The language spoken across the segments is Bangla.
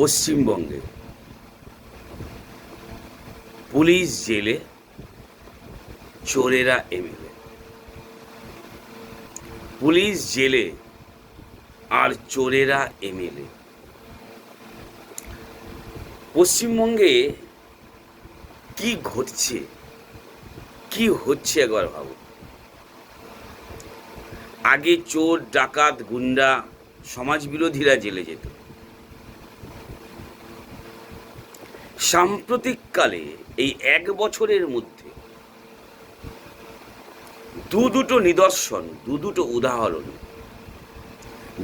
পশ্চিমবঙ্গে পুলিশ জেলে চোরেরা এমএলএ। পুলিশ জেলে আর চোরেরা এমএলএ। পশ্চিমবঙ্গে কি ঘটছে? কি হচ্ছে একবার ভাবো। আগে চোর, ডাকাত, গুন্ডা সমাজ বিরোধীরা জেলে যেত। সাম্প্রতিককালে এই এক বছরের মধ্যে দু দুটো নিদর্শন, দু দুটো উদাহরণ,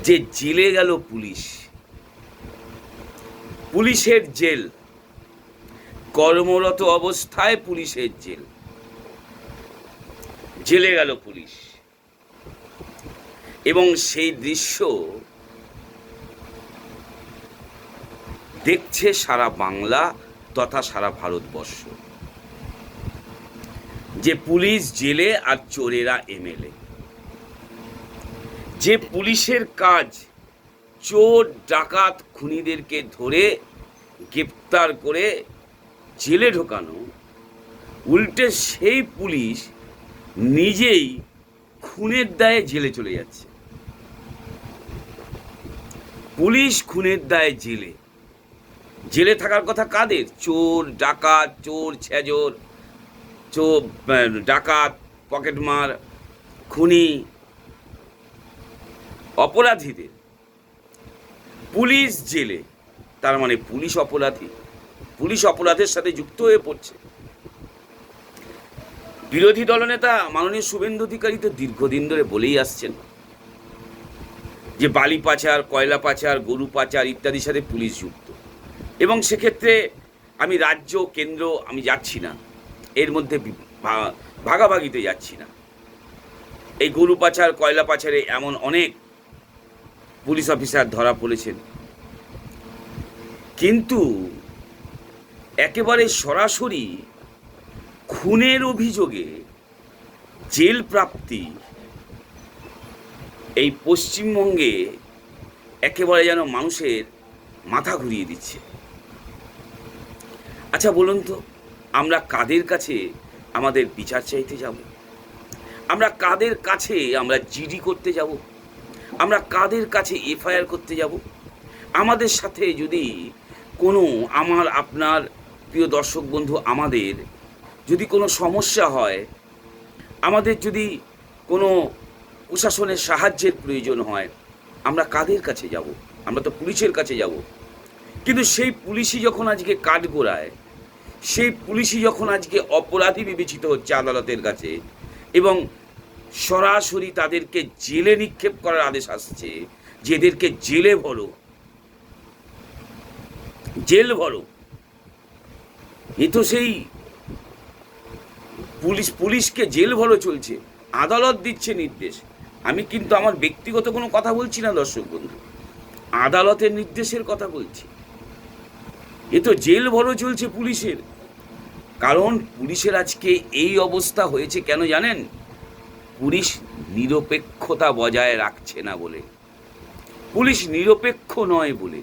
যে জেলে গেল পুলিশ, পুলিশের জেল, কর্মরত অবস্থায় পুলিশের জেল, জেলে গেল পুলিশ। এবং সেই দৃশ্য দেখছে সারা বাংলা তথা সারা ভারতবর্ষ। যে পুলিশ জেলে আর চোরেরা এমএলএ। যে পুলিশের কাজ চোর, ডাকাত, খুনিদেরকে ধরে গ্রেপ্তার করে জেলে ঢোকানো, উল্টে সেই পুলিশ নিজেই খুনের দায়ে জেলে চলে যাচ্ছে। পুলিশ খুনের দায়ে জেলে। জেলে থাকার কথা কাদের? চোর, ডাকাত, চোর, ছেজর, চোর ডাকাত পকেটমার খুনি, অপরাধীদের। পুলিশ জেলে, তার মানে পুলিশ অপরাধী। পুলিশ অপরাধের সাথে যুক্ত হয়ে পড়ছে। বিরোধী দলনেতা মাননীয় শুভেন্দু অধিকারী তো দীর্ঘদিন ধরে বলেই আসছেন যে বালি পাচার, কয়লা পাচার, গরু পাচার ইত্যাদির সাথে পুলিশ যুক্ত। এবং সেক্ষেত্রে আমি রাজ্য, কেন্দ্র, আমি যাচ্ছি না। এর মধ্যে ভাগাভাগিতে যাচ্ছি না। এই গরু পাচার, কয়লা পাচারে এমন অনেক পুলিশ অফিসার ধরা পড়েছেন। কিন্তু একেবারে সরাসরি খুনের অভিযোগে জেল প্রাপ্তি এই পশ্চিমবঙ্গে একেবারে যেন মানুষের মাথা ঘুরিয়ে দিচ্ছে। আচ্ছা বলুন তো, আমরা কাদের কাছে আমাদের বিচার চাইতে যাব? আমরা কাদের কাছে আমরা জিডি করতে যাব? আমরা কাদের কাছে এফআইআর করতে যাব? আমাদের সাথে যদি কোনো আমার, আপনার প্রিয় দর্শক বন্ধু আমাদের যদি কোনো সমস্যা হয়, আমাদের যদি কোনো প্রশাসনের সাহায্যের প্রয়োজন হয়, আমরা কাদের কাছে যাব? আমরা তো পুলিশের কাছে যাব। কিন্তু সেই পুলিশই যখন আজকে কাঠগোড়ায় সেই পুলিশই যখন আজকে অপরাধী বিবেচিত হচ্ছে আদালতের কাছে এবং সরাসরি তাদেরকে জেলে নিক্ষেপ করার আদেশ আসছে যেদেরকে জেলে ভরো, জেল ভরো, এ তো সেই পুলিশ, পুলিশকে জেল ভরো চলছে, আদালত দিচ্ছে নির্দেশ। আমি কিন্তু আমার ব্যক্তিগত কোনো কথা বলছি না, দর্শক বন্ধু। আদালতের নির্দেশের কথা বলছি। এ তো জেল ভরো চলছে পুলিশের। কারণ পুলিশের আজকে এই অবস্থা হয়েছে কেন জানেন? পুলিশ নিরপেক্ষতা বজায় রাখছে না বলে। পুলিশ নিরপেক্ষ নয় বলে।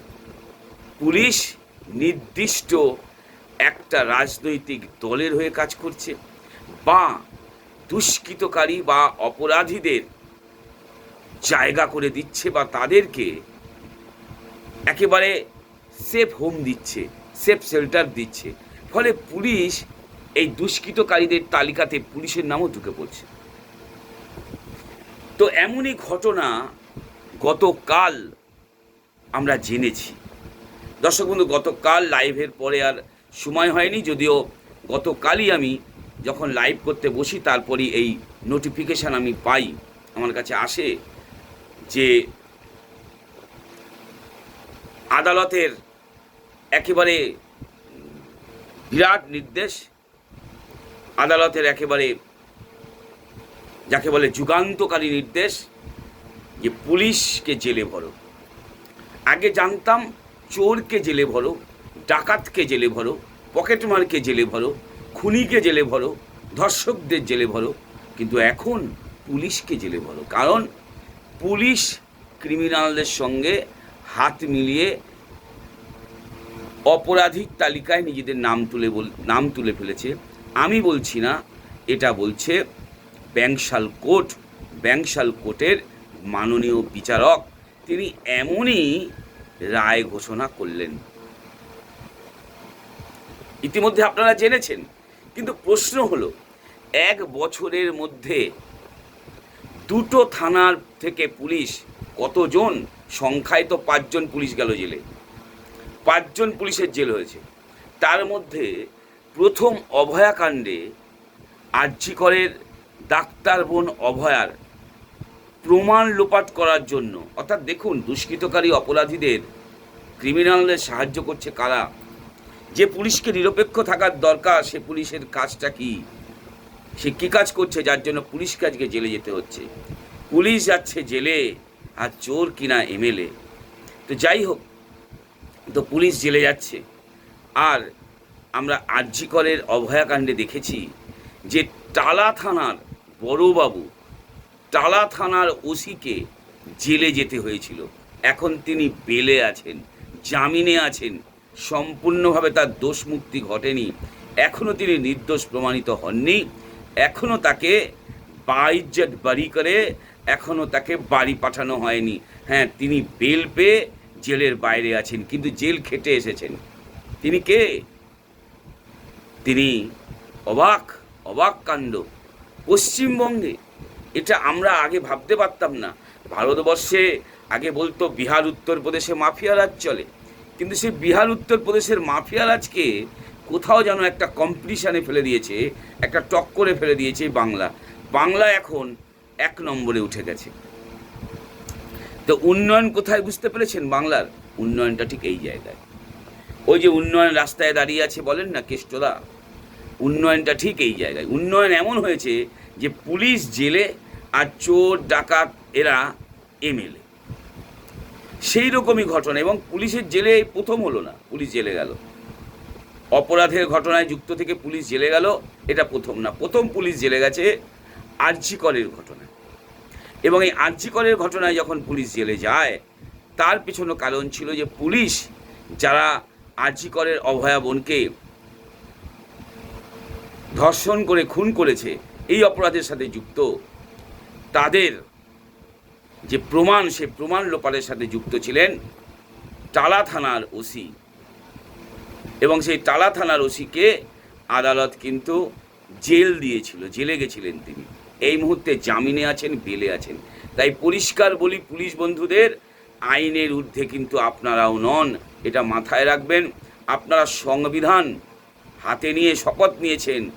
পুলিশ নির্দিষ্ট একটা রাজনৈতিক দলের হয়ে কাজ করছে বা দুষ্কৃতকারী বা অপরাধীদের জায়গা করে দিচ্ছে বা তাদেরকে একেবারে সেফ হোম দিচ্ছে সেফ শেল্টার দিচ্ছে। ফলে পুলিশ এই দুষ্কৃতকারীদের তালিকাতে পুলিশের নামও ঢুকে পড়ছে। তো এমনই ঘটনা গতকাল আমরা জেনেছি। দর্শক বন্ধু, গতকাল লাইভের পরে আর সময় হয়নি, যদিও গতকালই আমি যখন লাইভ করতে বসি, তারপরই এই নোটিফিকেশান আমি পাই। আমার কাছে আসে যে আদালতের একেবারে বিরাট নির্দেশ, আদালতের একেবারে যাকে বলে যুগান্তকারী নির্দেশ যে পুলিশকে জেলে ভরো। আগে জানতাম চোরকে জেলে ভরো, ডাকাতকে জেলে ভরো, পকেটমারকে জেলে ভরো, খুনিকে জেলে ভরো, ধর্ষকদের জেলে ভরো, কিন্তু এখন পুলিশকে জেলে ভরো। কারণ পুলিশ ক্রিমিনালদের সঙ্গে হাত মিলিয়ে অপরাধিক তালিকায় নিজেদের নাম তুলে বল, নাম তুলে ফেলেছে। আমি বলছি না, এটা বলছে ব্যাংশাল কোর্ট। ব্যাংশাল কোর্টের মাননীয় বিচারক, তিনি এমনই রায় ঘোষণা করলেন। ইতিমধ্যে আপনারা জেনেছেন, কিন্তু প্রশ্ন হলো, এক বছরের মধ্যে দুটো থানার থেকে পুলিশ কতজন সংখ্যায় তো পাঁচজন পুলিশ গেল জেলে। পাঁচজন পুলিশের জেল হয়েছে। তার মধ্যে প্রথম অভয়াকাণ্ডে আর্যিকরের ডাক্তার বোন অভয়ার প্রমাণ লোপাট করার জন্য, অর্থাৎ দেখুন দুষ্কৃতকারী অপরাধীদের ক্রিমিনালদের সাহায্য করছে কারা? যে পুলিশকে নিরপেক্ষ থাকার দরকার, সে পুলিশের কাজটা কি? সে কী কাজ করছে? যার জন্য পুলিশকে আজকে জেলে যেতে হচ্ছে। পুলিশ যাচ্ছে জেলে। আর চোর কিনা এমএলএ। তো যাই হোক, তো পুলিশ জেলে যাচ্ছে। আর আমরা আর্যিকরের অভয়াকাণ্ডে দেখেছি যে টালা থানার বড়বাবু, টালা থানার ওসিকে জেলে যেতে হয়েছিল। এখন তিনি বেলে আছেন, জামিনে আছেন, সম্পূর্ণভাবে তার দোষ মুক্তি ঘটেনি। এখনও তিনি নির্দোষ প্রমাণিত হননি। এখনও তাকে বাইজ্জত বাড়ি করে এখনও তাকে বাড়ি পাঠানো হয়নি। হ্যাঁ তিনি বেল পেয়ে জেলের বাইরে আছেন, কিন্তু জেল খেটে এসেছেন। তিনি কে? তিনি অবাক অবাক কাণ্ড। পশ্চিমবঙ্গে এটা আমরা আগে ভাবতে পারতাম না। ভারতবর্ষে আগে বলতো, বিহার উত্তরপ্রদেশে মাফিয়া রাজ চলে। কিন্তু সেই বিহার উত্তরপ্রদেশের মাফিয়া রাজকে কোথাও যেন একটা কম্পিটিশানে ফেলে দিয়েছে, একটা টক্করে ফেলে দিয়েছে বাংলা। বাংলা এখন এক নম্বরে উঠে গেছে। তো উন্নয়ন কোথায় বুঝতে পেরেছেন বাংলার? উন্নয়নটা ঠিক এই জায়গায়। ওই যে উন্নয়ন রাস্তায় দাঁড়িয়ে আছে বলেন না কেষ্টদা উন্নয়নটা ঠিক এই জায়গায়। উন্নয়ন এমন হয়েছে যে পুলিশ, জেলে আর চোর, ডাকাত এরা এমএলএ। সেই রকমই ঘটনা এবং পুলিশের জেলে প্রথম হলো না, পুলিশ জেলে গেল। অপরাধের ঘটনায় যুক্ত থেকে পুলিশ জেলে গেল, এটা প্রথম না। প্রথম পুলিশ জেলে গেছে আর্যিকরের ঘটনা। এবং এই আর্যিকরের ঘটনায় যখন পুলিশ জেলে যায়, তার পেছনে কারণ ছিল যে পুলিশ যারা আর্যিকরের অভয়া বোনকে ধর্ষণ করে, খুন করেছে, এই অপরাধের সাথে যুক্ত, তাদের যে প্রমাণ, সে প্রমাণ লোপারের সাথে যুক্ত ছিলেন টালা থানার ওসি। এবং সেই টালা থানার ওসিকে আদালত কিন্তু জেল দিয়েছিল, জেলে গেছিলেন তিনি। এই মুহূর্তে জামিনে আছেন, বেলে আছেন। তাই পরিষ্কার বলি, পুলিশ বন্ধুদের, আইনের ঊর্ধ্বে কিন্তু আপনারাও নন। এটা মাথায় রাখবেন, আপনারা সংবিধান হাতে নিয়ে শপথ নিয়েছেন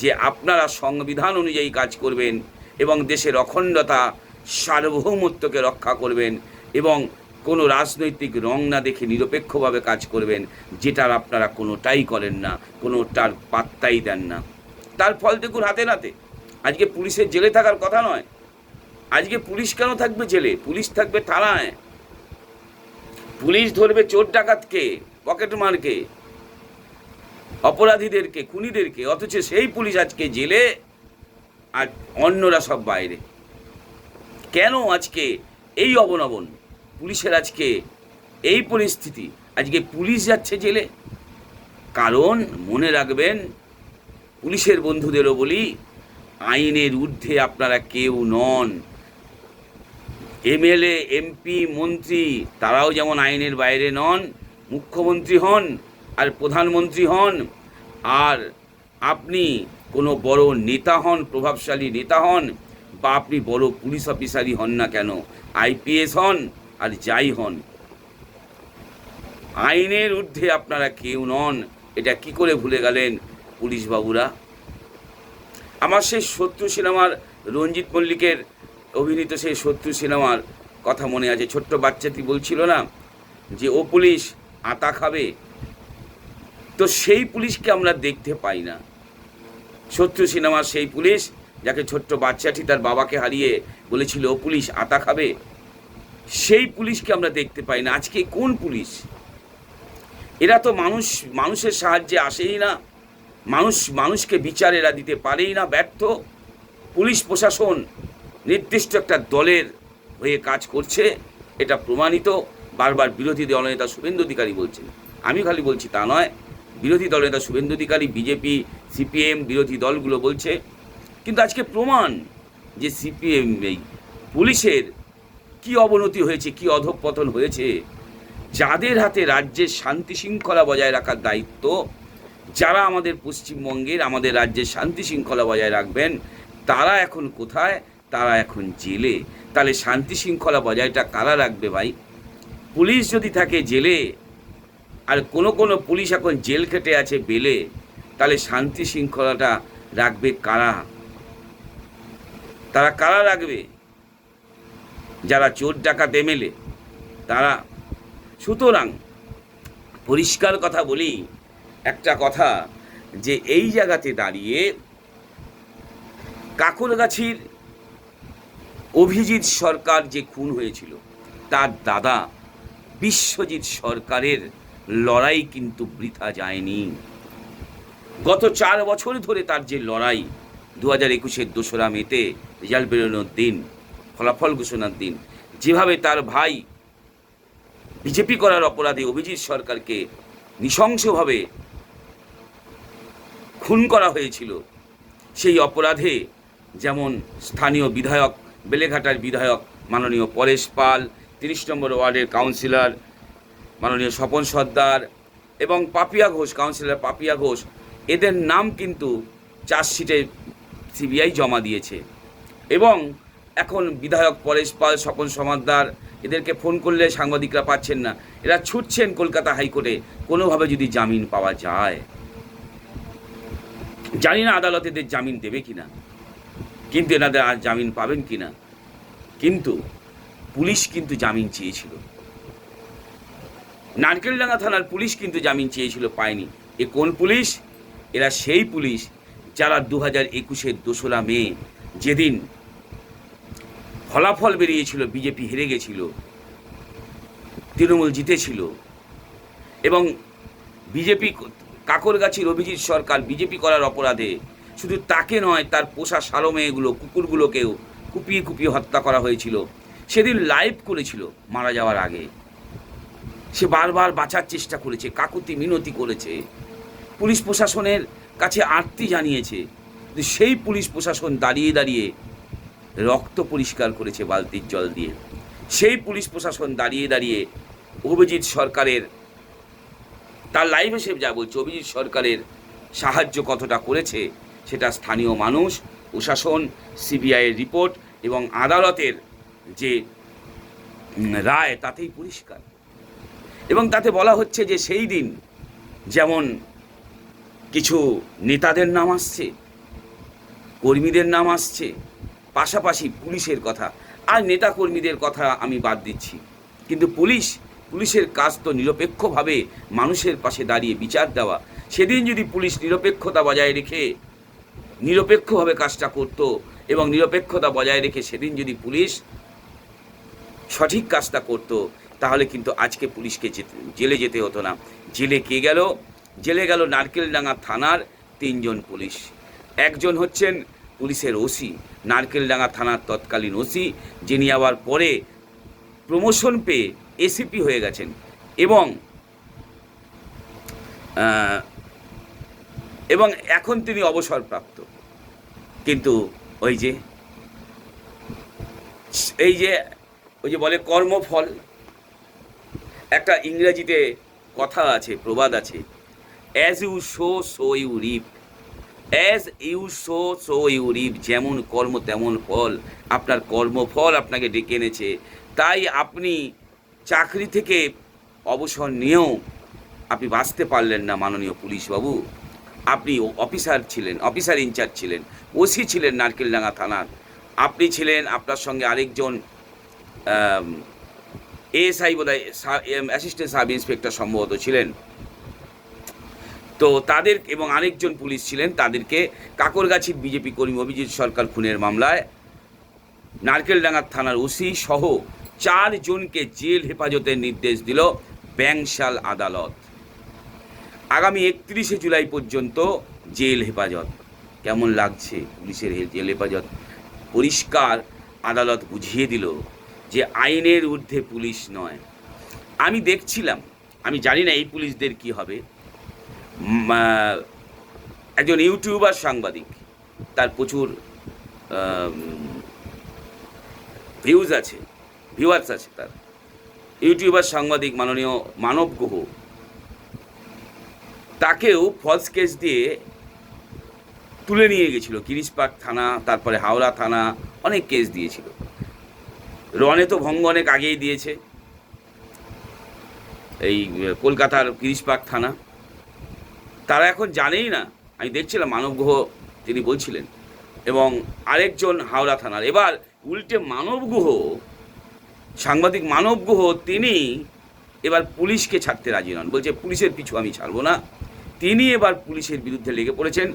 যে আপনারা সংবিধান অনুযায়ী কাজ করবেন এবং দেশের অখণ্ডতা সার্বভৌমত্বকে রক্ষা করবেন এবং কোনো রাজনৈতিক রং না দেখে নিরপেক্ষভাবে কাজ করবেন, যেটার আপনারা কোনোটাই করেন না, কোনোটার পাত্তাই দেন না। তার ফল দেখুন হাতে নাতে। আজকে পুলিশের জেলে থাকার কথা নয়। আজকে পুলিশ কেন থাকবে জেলে? পুলিশ থাকবে থানায়। পুলিশ ধরবে চোর ডাকাতকে, পকেট মারকে, অপরাধীদেরকে, খুনিদেরকে, অথচ সেই পুলিশ আজকে জেলে আর অন্যরা সব বাইরে। কেন আজকে এই অবনবন পুলিশের আজকে এই পরিস্থিতি? আজকে পুলিশ যাচ্ছে জেলে? কারণ মনে রাখবেন, পুলিশের বন্ধুদেরও বলি আইনের ঊর্ধ্বে আপনারা কেউ নন। এমএলএ, এমপি, মন্ত্রী, তারাও যেমন আইনের বাইরে নন, মুখ্যমন্ত্রী হন আর প্রধানমন্ত্রী হন, আর আপনি কোনো বড় নেতা হন, প্রভাবশালী নেতা হন, বা আপনি বড় পুলিশ অফিসারই হন না কেন, আইপিএস হন আর যাই হন। আইনের ঊর্ধ্বে আপনারা কেউ নন, এটা কি করে ভুলে গেলেন পুলিশ বাবুরা আমার সেই শত্রু সিনেমার রঞ্জিত মল্লিকের অভিনীত সেই শত্রু সিনেমার কথা মনে আছে। ছোট্ট বাচ্চাটি বলছিল না যে, ও পুলিশ, আতা খাবে? তো সেই পুলিশকে আমরা দেখতে পাই না। শত্রু সিনেমার সেই পুলিশ যাকে ছোট্ট বাচ্চাটি তার বাবাকে হারিয়ে বলেছিল, ও পুলিশ, আতা খাবে? সেই পুলিশকে আমরা দেখতে পাই না। আজকে কোন পুলিশ? এরা তো মানুষ, মানুষের সাহায্যে আসেই না। মানুষ, মানুষকে বিচার এরা দিতে পারেই না, ব্যর্থ। পুলিশ প্রশাসন নির্দিষ্ট একটা দলের হয়ে কাজ করছে, এটা প্রমাণিত। বারবার বিরোধী দলনেতা শুভেন্দু অধিকারী বলছেন। আমি খালি বলছি তা নয়, বিরোধী দলনেতা শুভেন্দু অধিকারী, বিজেপি, সিপিএম বিরোধী দলগুলো বলছে। কিন্তু আজকে প্রমাণ যে সিপিএম এই পুলিশের কি অবনতি হয়েছে, কি অধঃপতন হয়েছে, যাদের হাতে রাজ্যের শান্তি শৃঙ্খলা বজায় রাখার দায়িত্ব যারা আমাদের পশ্চিমবঙ্গের, আমাদের রাজ্যের শান্তি শৃঙ্খলা বজায় রাখবেন, তারা এখন কোথায়? তারা এখন জেলে। তাহলে শান্তি শৃঙ্খলা বজায়টা কারা রাখবে ভাই? পুলিশ যদি থাকে জেলে, আর কোনো কোনো পুলিশ এখন জেল খেটে আছে বেলে, তাহলে শান্তি শৃঙ্খলাটা রাখবে কারা? তারা কারা রাখবে? যারা চোর ডাকাত এমএলএ তারা। সুতরাং, পরিষ্কার কথা বলি একটা কথা যে এই জায়গাতে দাঁড়িয়ে কাকুরগাছির অভিজিৎ সরকার যে খুন হয়েছিল, তার দাদা বিশ্বজিৎ সরকারের লড়াই কিন্তু বৃথা যায়নি। গত চার বছর ধরে তার যে লড়াই দু হাজার একুশের দোসরা মেতে রেজাল্ট বেরোনোর দিন, ফলাফল ঘোষণার দিন, যেভাবে তার ভাই বিজেপি করার অপরাধে অভিজিৎ সরকারকে নৃশংসভাবে খুন করা হয়েছিল। সেই অপরাধে যেমন স্থানীয় বিধায়ক, বেলেঘাটার বিধায়ক মাননীয় পরেশ পাল, তিরিশ নম্বর ওয়ার্ডের কাউন্সিলর মাননীয় স্বপন সর্দার এবং পাপিয়া ঘোষ, কাউন্সিলর পাপিয়া ঘোষ, এদের নাম কিন্তু চার্জশিটে সিবিআই জমা দিয়েছে। এবং এখন বিধায়ক পরেশ পাল, স্বপন সমাদ্দার এদেরকে ফোন করলে সাংবাদিকরা পাচ্ছেন না। এরা ছুটছেন কলকাতা হাইকোর্টে। কোনোভাবে যদি জামিন পাওয়া যায়। জানি না আদালত এদের জামিন দেবে কিনা। কিন্তু এনাদের আর জামিন পাবেন কিনা। কিন্তু পুলিশ কিন্তু জামিন চেয়েছিল। নারকেলডাঙ্গা থানার পুলিশ কিন্তু জামিন চেয়েছিল, পায়নি। এ কোন পুলিশ? এরা সেই পুলিশ যারা দু হাজার একুশের দোসরা মে যেদিন ফলাফল বেরিয়েছিল, বিজেপি হেরে গেছিল, তৃণমূল জিতেছিল এবং বিজেপি কাকরগাছির অভিজিৎ সরকার বিজেপি করার অপরাধে। শুধু তাকে নয়, তার পোষা সালো মেয়েগুলো, কুকুরগুলোকেও কুপিয়ে কুপিয়ে হত্যা করা হয়েছিল। সেদিন লাইভ করেছিল মারা যাওয়ার আগে। সে বারবার বাঁচার চেষ্টা করেছে, কাকুতি মিনতি করেছে। পুলিশ প্রশাসনের কাছে আর্তি জানিয়েছে সেই পুলিশ প্রশাসন দাঁড়িয়ে দাঁড়িয়ে রক্ত পরিষ্কার করেছে বালতির জল দিয়ে। সেই পুলিশ প্রশাসন দাঁড়িয়ে দাঁড়িয়ে অভিজিৎ সরকারের তার লাইভ এসে যা বলছে, অভিজিৎ সরকারের সাহায্য কতটা করেছে, সেটা স্থানীয় মানুষ, প্রশাসন সিবিআইয়ের রিপোর্ট এবং আদালতের যে রায়, তাতেই পরিষ্কার। এবং তাতে বলা হচ্ছে যে সেই দিন যেমন কিছু নেতাদের নাম আসছে, কর্মীদের নাম আসছে, পাশাপাশি পুলিশের কথা। আর নেতা কর্মীদের কথা আমি বাদ দিচ্ছি। কিন্তু পুলিশ পুলিশের কাজ তো নিরপেক্ষভাবে মানুষের পাশে দাঁড়িয়ে বিচার দেওয়া। সেদিন যদি পুলিশ নিরপেক্ষতা বজায় রেখে, নিরপেক্ষভাবে কাজটা করত এবং নিরপেক্ষতা বজায় রেখে সেদিন যদি পুলিশ সঠিক কাজটা করত, তাহলে কিন্তু আজকে পুলিশকে জেলে যেতে হতো না। জেলে কে গেল? জেলে গেল নারকেলডাঙ্গা থানার তিনজন পুলিশ। একজন হচ্ছেন পুলিশের ওসি, নারকেলডাঙ্গা থানার তৎকালীন ওসি, যিনি আবার পরে প্রমোশন পেয়ে এসিপি হয়ে গেছেন এবং এবং এখন তিনি অবসরপ্রাপ্ত। কিন্তু ওই যে, এই যে, ওই যে বলে কর্মফল, একটা ইংরেজিতে কথা আছে, প্রবাদ আছে as you sow so you reap as you sow so you reap যেমন কর্ম, তেমন ফল। আপনার কর্মফল আপনাকে ডেকে এনেছে। তাই আপনি চাকরি থেকে অবসর নিয়েও আপনি বাঁচতে পারলেন না মাননীয় পুলিশবাবু। আপনি অফিসার ছিলেন, অফিসার ইনচার্জ ছিলেন, ওসি ছিলেন নারকেলডাঙ্গা থানার। আপনি ছিলেন আপনার সঙ্গে আরেকজন এএসআই বোধ হয় অ্যাসিস্ট্যান্ট সাব ইন্সপেক্টর সম্ভবত ছিলেন। তো তাদের এবং আরেকজন পুলিশ ছিলেন, তাদেরকে কাকরগাছির বিজেপি কর্মী অভিজিৎ সরকার খুনের মামলায় নারকেলডাঙ্গার থানার ওসি সহ চারজনকে জেল হেফাজতের নির্দেশ দিল ব্যাংশাল আদালত। আগামী একত্রিশে জুলাই পর্যন্ত জেল হেফাজত। কেমন লাগছে পুলিশের জেল হেফাজত? পরিষ্কার আদালত বুঝিয়ে দিল যে আইনের ঊর্ধ্বে পুলিশ নয়। আমি দেখছিলাম, আমি জানি না এই পুলিশদের কি হবে। একজন ইউটিউবার সাংবাদিক, তার প্রচুর ভিউজ আছে। ভিউয়ার্স আছে তার। ইউটিউবার সাংবাদিক, মাননীয় মানব গুহ। তাকেও ফলস কেস দিয়ে তুলে নিয়ে গেছিল। গিরিশ পার্ক থানা, তারপরে হাওড়া থানা, অনেক কেস দিয়েছিল। রনে তো ভঙ্গ অনেক আগেই দিয়েছে। এই কলকাতার গিরিশ পার্ক থানা। তারা এখন জানেই না, আমি দেখছিলাম মানব গ্রহ তিনি বলছিলেন। এবং আরেকজন হাওড়া থানার। এবার উল্টে মানব গুহ সাংবাদিক মানব গুহ, তিনি এবার পুলিশকে ছাড়তে রাজি নন। বলছে, পুলিশের পিছু আমি ছাড়বো না। তিনি এবার পুলিশের বিরুদ্ধে লেগে পড়েছেন।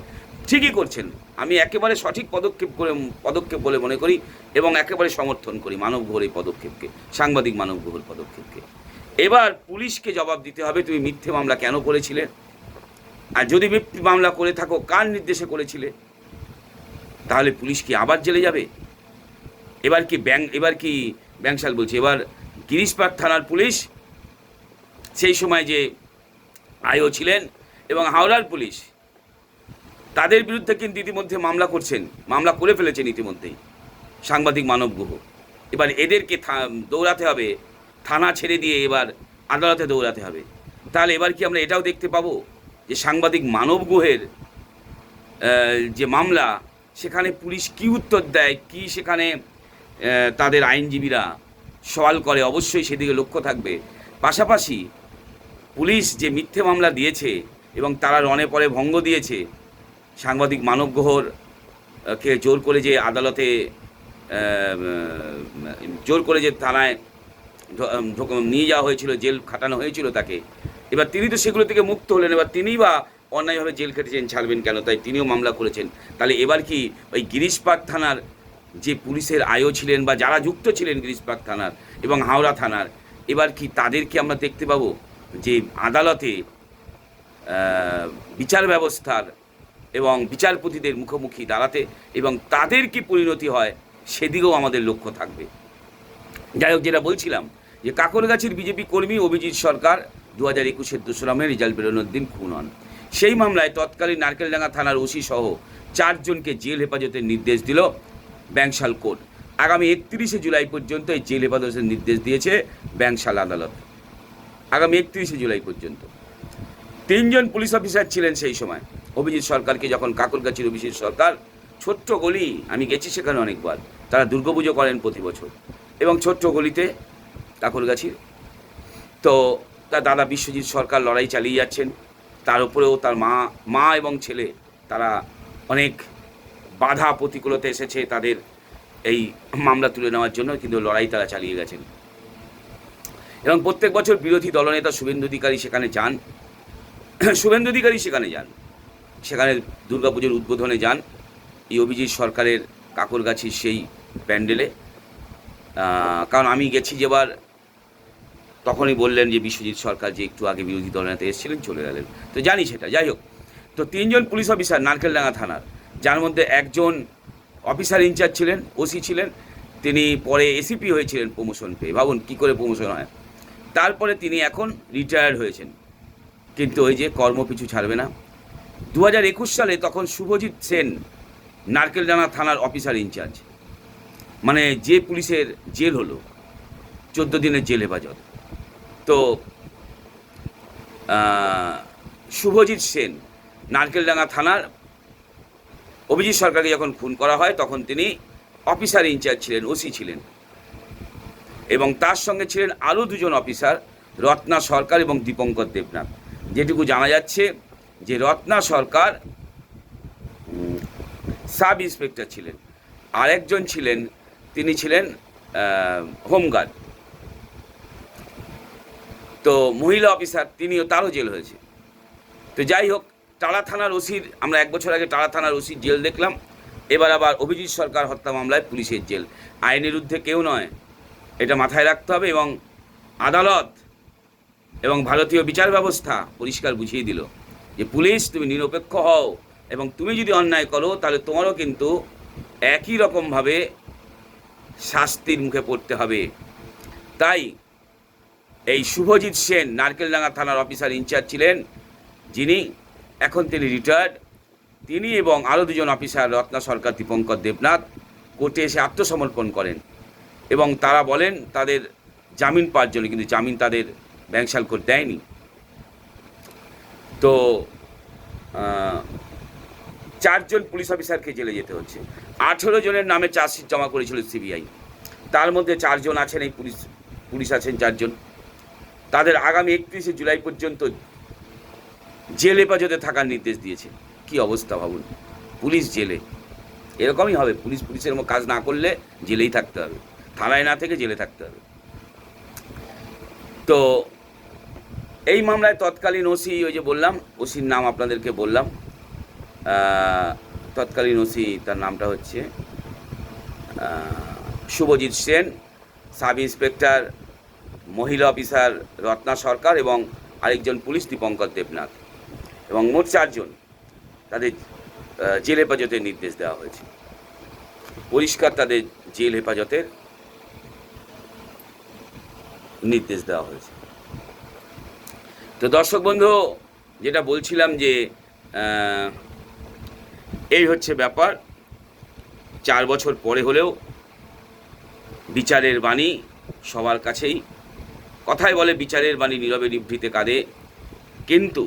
ঠিকই করছেন। আমি একেবারে সঠিক পদক্ষেপ করে, পদক্ষেপ বলে মনে করি এবং একেবারে সমর্থন করি মানব গুহর এই পদক্ষেপকে, সাংবাদিক মানব গুহর পদক্ষেপকে। এবার পুলিশকে জবাব দিতে হবে, তুমি মিথ্যে মামলা কেন করেছিলে? আর যদি মিথ্যে মামলা করে থাকো, কার নির্দেশে করেছিলে? তাহলে পুলিশ কি আবার জেলে যাবে? এবার কি ব্যাং, এবার কি ব্যাংশাল বলছি। এবার গিরিশ পার্ক থানার পুলিশ সেই সময় যে আয়ও ছিলেন এবং হাওড়ার পুলিশ, তাদের বিরুদ্ধে কিন্তু ইতিমধ্যে মামলা করছেন, মামলা করে ফেলেছেন ইতিমধ্যেই সাংবাদিক মানব গুহ। এবার এদেরকে দৌড়াতে হবে, থানা ছেড়ে দিয়ে এবার আদালতে দৌড়াতে হবে। তাহলে এবার কি আমরা এটাও দেখতে পাবো যে সাংবাদিক মানব গুহের যে মামলা, সেখানে পুলিশ কি উত্তর দেয়, কি সেখানে তাদের আইনজীবীরা সওয়াল করে, অবশ্যই সেদিকে লক্ষ্য থাকবে। পাশাপাশি পুলিশ যে মিথ্যে মামলা দিয়েছে এবং তারা রনে পরে ভঙ্গ দিয়েছে, সাংবাদিক মানব কে জোর করে যে আদালতে জোর করে যে থানায় নিয়ে যাওয়া হয়েছিল, জেল খাটানো হয়েছিল তাকে। এবার তিনি তো সেগুলো থেকে মুক্ত হলেন, এবার তিনিই বা অন্যায়ভাবে জেল খেটেছেন, ছাড়বেন কেন? তাই তিনিও মামলা করেছেন। তাহলে এবার কি ওই গিরিশ পার্ক থানার যে পুলিশের আয়ও ছিলেন বা যারা যুক্ত ছিলেন পার্ক থানার এবং হাওড়া থানার, এবার কি তাদেরকে আমরা দেখতে পাবো যে আদালতে বিচার ব্যবস্থার এবং বিচারপতিদের মুখোমুখি দাঁড়াতে এবং তাদের কি পরিণতি হয় সেদিকেও আমাদের লক্ষ্য থাকবে। যাই হোক, যেটা বলছিলাম যে কাকরগাছির বিজেপি কর্মী অভিজিৎ সরকার দু হাজার একুশের দোসরা মে রেজাল্ট বেরোনোর দিন খুন হন। সেই মামলায় তৎকালীন নারকেলডাঙ্গা থানার ওসি সহ চারজনকে জেল হেফাজতের নির্দেশ দিল। ব্যাংশাল কোর্ট আগামী একত্রিশে জুলাই পর্যন্ত এই জেল হেফাজতের নির্দেশ দিয়েছে ব্যাংশাল আদালত। আগামী একত্রিশে জুলাই পর্যন্ত। তিনজন পুলিশ অফিসার ছিলেন সেই সময়। অভিজিৎ সরকারকে যখন কাকরগাছির অভিজিৎ সরকার, ছোট্ট গলি, আমি গেছি সেখানে অনেকবার। তারা দুর্গাপুজো করেন প্রতি বছর। এবং ছোট্ট গলিতে কাকরগাছির তো তার দাদা বিশ্বজিৎ সরকার লড়াই চালিয়ে যাচ্ছেন। তার উপরেও তার মা মা এবং ছেলে, তারা অনেক বাধা প্রতিকূলতা এসেছে তাদের এই মামলা তুলে নেওয়ার জন্য, কিন্তু লড়াই তারা চালিয়ে গেছেন। এবং প্রত্যেক বছর বিরোধী দলনেতা শুভেন্দু অধিকারী সেখানে যান। শুভেন্দু অধিকারী সেখানে যান। সেখানে দুর্গাপুজোর উদ্বোধনে যান। এই অভিজিৎ সরকারের কাকরগাছির সেই প্যান্ডেলে। কারণ আমি গেছি যেবার, তখনই বললেন যে বিশ্বজিৎ সরকার যে একটু আগে বিরোধী দলনেতা এসেছিলেন, চলে গেলেন। তো জানি সেটা, যাই হোক। তো তিনজন পুলিশ অফিসার, নারকেলডাঙ্গা থানার। যার মধ্যে একজন অফিসার ইনচার্জ ছিলেন, ওসি ছিলেন, তিনি পরে এসিপি হয়েছিলেন প্রমোশন পেয়ে। ভাবুন কী করে প্রমোশন হয়। তারপরে তিনি এখন রিটায়ার্ড হয়েছেন। কিন্তু ওই যে কর্মপিছু ছাড়বে না। দু হাজার একুশ সালে তখন শুভজিৎ সেন নারকেলডাঙ্গা থানার অফিসার ইনচার্জ। মানে যে পুলিশের জেল হলো, চোদ্দ দিনের জেল হেফাজত। তো শুভজিৎ সেন নারকেলডাঙ্গা থানার অভিজিৎ সরকারকে যখন খুন করা হয়, তখন তিনি অফিসার ইনচার্জ ছিলেন, ওসি ছিলেন। এবং তার সঙ্গে ছিলেন আরও দুজন অফিসার রত্না সরকার এবং দীপঙ্কর দেবনাথ। যেটুকু জানা যাচ্ছে যে রত্না সরকার সাব ইন্সপেক্টর ছিলেন। আরেকজন ছিলেন, তিনি ছিলেন হোমগার্ড। তো মহিলা অফিসার তিনিও তারও জেল হয়েছে। তো যাই হোক টালা থানার ওসির, আমরা এক বছর আগে টালা থানার ওসির জেল দেখলাম, এবার আবার অভিজিৎ সরকার হত্যা মামলায় পুলিশের জেল। আইনের ঊর্ধ্বে কেউ নয়, এটা মাথায় রাখতে হবে এবং আদালত এবং ভারতীয় বিচার ব্যবস্থা পরিষ্কার বুঝিয়ে দিল যে পুলিশ, তুমি নিরপেক্ষ হও এবং তুমি যদি অন্যায় করো, তাহলে তোমারও কিন্তু একই রকমভাবে শাস্তির মুখে পড়তে হবে। তাই এই শুভজিৎ সেন, নারকেলডাঙ্গা থানার অফিসার ইনচার্জ ছিলেন, যিনি এখন তিনি রিটায়ার্ড তিনি এবং আরও দুজন অফিসার রত্না সরকার, দীপঙ্কর দেবনাথ, কোর্টে এসে আত্মসমর্পণ করেন এবং তারা বলেন তাদের জামিন পাওয়ার জন্য, কিন্তু জামিন তাদের ব্যাংশাল কোর্ট দেয়নি। তো চারজন পুলিশ অফিসারকে জেলে যেতে হচ্ছে। আঠেরো জনের নামে চার্জশিট জমা করেছিল সিবিআই। তার মধ্যে চারজন আছেন, এই পুলিশ পুলিশ আছেন চারজন। তাদের আগামী একত্রিশে জুলাই পর্যন্ত জেল হেফাজতে থাকার নির্দেশ দিয়েছে। কি অবস্থা ভাবুন? পুলিশ জেলে। এরকমই হবে, পুলিশ পুলিশের মতো কাজ না করলে জেলেই থাকতে হবে। থানায় না থেকে জেলে থাকতে হবে। তো এই মামলায় তৎকালীন ওসি, ওই যে বললাম, ওসির নাম আপনাদেরকে বললাম। তৎকালীন ওসি তার নামটা হচ্ছে শুভজিৎ সেন, সাব ইন্সপেক্টর, মহিলা অফিসার রত্না সরকার এবং আরেকজন পুলিশ দীপঙ্কর দেবনাথ। এবং মোট চারজন তাদের জেল হেফাজতের নির্দেশ দেওয়া হয়েছে। পরিষ্কার তাদের জেল হেফাজতের নির্দেশ দেওয়া হয়েছে। তো দর্শক বন্ধু, যেটা বলছিলাম যে এই হচ্ছে ব্যাপার। চার বছর পরে হলেও বিচারের বাণী সবার কাছেই। কথায় বলে বিচারের বাণী নীরবে নিভৃতে কাঁদে। কিন্তু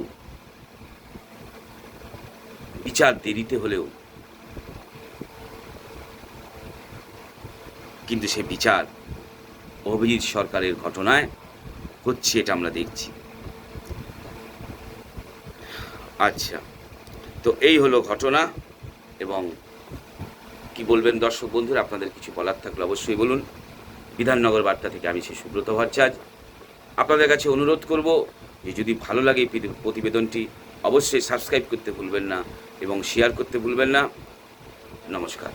বিচার দেরিতে হলেও। কিন্তু সে বিচার অভিজিৎ সরকারের ঘটনায় হচ্ছে এটা আমরা দেখছি। আচ্ছা তো এই হলো ঘটনা এবং কি বলবেন দর্শক বন্ধুরা, আপনাদের কিছু বলার থাকলে অবশ্যই বলুন। বিধাননগর বার্তা থেকে আমি সেই সুব্রত ভট্টাচার্য। আপনাদের কাছে অনুরোধ করব যে যদি ভালো লাগে প্রতিবেদনটি, অবশ্যই সাবস্ক্রাইব করতে ভুলবেন না। এবং শেয়ার করতে ভুলবেন না। নমস্কার।